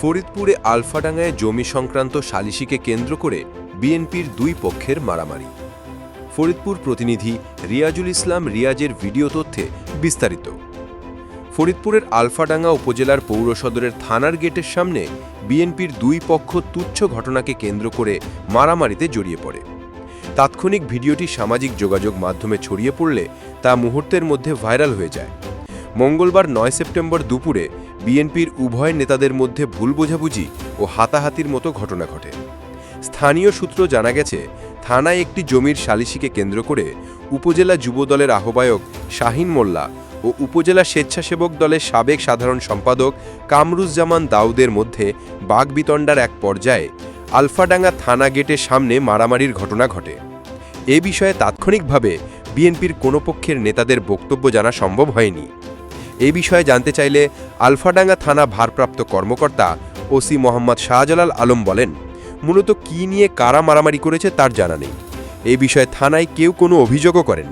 ফরিদপুরে আলফাডাঙ্গায় জমি সংক্রান্ত সালিশিকে কেন্দ্র করে বিএনপির দুই পক্ষের মারামারি। ফরিদপুর প্রতিনিধি রিয়াজুল ইসলাম রিয়াজের ভিডিও তথ্যে বিস্তারিত। ফরিদপুরের আলফাডাঙ্গা উপজেলার পৌর সদরের থানার গেটের সামনে বিএনপির দুই পক্ষ তুচ্ছ ঘটনাকে কেন্দ্র করে মারামারিতে জড়িয়ে পড়ে। তাৎক্ষণিক ভিডিওটি সামাজিক যোগাযোগ মাধ্যমে ছড়িয়ে পড়লে তা মুহূর্তের মধ্যে ভাইরাল হয়ে যায়। মঙ্গলবার নয় সেপ্টেম্বর দুপুরে বিএনপির উভয় নেতাদের মধ্যে ভুল বোঝাবুঝি ও হাতাহাতির মতো ঘটনা ঘটে। স্থানীয় সূত্র জানা গেছে, থানায় একটি জমির সালিশিকে কেন্দ্র করে উপজেলা যুবদলের আহ্বায়ক শাহিন মোল্লা ও উপজেলা স্বেচ্ছাসেবক দলের সাবেক সাধারণ সম্পাদক কামরুজ্জামান দাউদের মধ্যে বাগবিতণ্ডার এক পর্যায়ে আলফাডাঙ্গা থানা গেটের সামনে মারামারির ঘটনা ঘটে। এ বিষয়ে তাৎক্ষণিকভাবে বিএনপির কোনো পক্ষের নেতাদের বক্তব্য জানা সম্ভব হয়নি। এ বিষয়ে জানতে চাইলে আলফাডাঙ্গা থানা ভারপ্রাপ্ত কর্মকর্তা ওসি মোহাম্মদ শাহজালাল আলম বলেন, মূলত কী নিয়ে কারা মারামারি করেছে তার জানা নেই। এ বিষয়ে থানায় কেউ কোনো অভিযোগও করেন